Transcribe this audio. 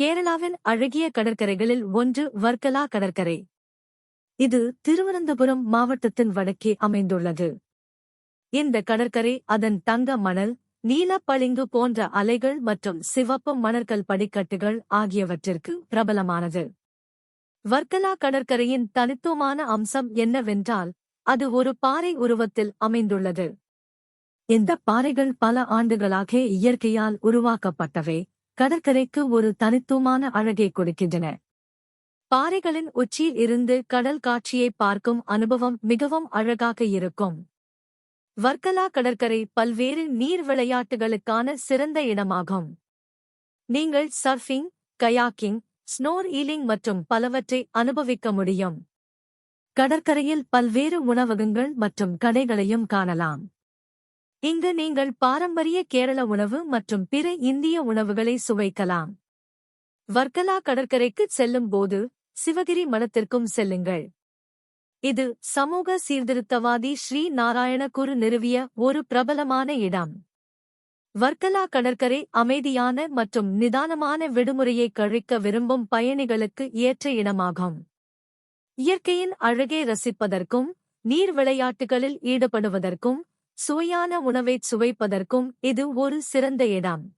கேரளாவின் அழகிய கடற்கரைகளில் ஒன்று வர்க்கலா கடற்கரை. இது திருவனந்தபுரம் மாவட்டத்தின் வடக்கே அமைந்துள்ளது. இந்த கடற்கரை அதன் தங்க மணல் நீலப்பளிங்கு போன்ற அலைகள் மற்றும் சிவப்பு மணற்கல் படிக்கட்டுகள் ஆகியவற்றிற்கு பிரபலமானது. வர்க்கலா கடற்கரையின் தனித்துவமான அம்சம் என்னவென்றால் அது ஒரு பாறை உருவத்தில் அமைந்துள்ளது. இந்த பாறைகள் பல ஆண்டுகளாக இயற்கையால் உருவாக்கப்பட்டவை. கடற்கரைக்கு ஒரு தனித்துவமான அழகை கொடுக்கின்றன. பாறைகளின் உச்சியில் இருந்து கடல் காட்சியை பார்க்கும் அனுபவம் மிகவும் அழகாக இருக்கும். வர்க்கலா கடற்கரை பல்வேறு நீர் விளையாட்டுகளுக்கான சிறந்த இடமாகும். நீங்கள் சர்ஃபிங் கயாக்கிங் ஸ்னோர் ஈலிங் மற்றும் பலவற்றை அனுபவிக்க முடியும். கடற்கரையில் பல்வேறு உணவகங்கள் மற்றும் கடைகளையும் காணலாம். இங்கு நீங்கள் பாரம்பரிய கேரள உணவு மற்றும் பிற இந்திய உணவுகளை சுவைக்கலாம். வர்க்கலா கடற்கரைக்குச் செல்லும் போது சிவகிரி மடத்திற்கும் செல்லுங்கள். இது சமூக சீர்திருத்தவாதி ஸ்ரீ நாராயணகுரு நிறுவிய ஒரு பிரபலமான இடம். வர்க்கலா கடற்கரை அமைதியான மற்றும் நிதானமான விடுமுறையை கழிக்க விரும்பும் பயணிகளுக்கு ஏற்ற இடமாகும். இயற்கையின் அழகை ரசிப்பதற்கும் நீர் விளையாட்டுகளில் ஈடுபடுவதற்கும் சுவையான உணவைச் சுவைப்பதற்கும் இது ஒரு சிறந்த இடம்.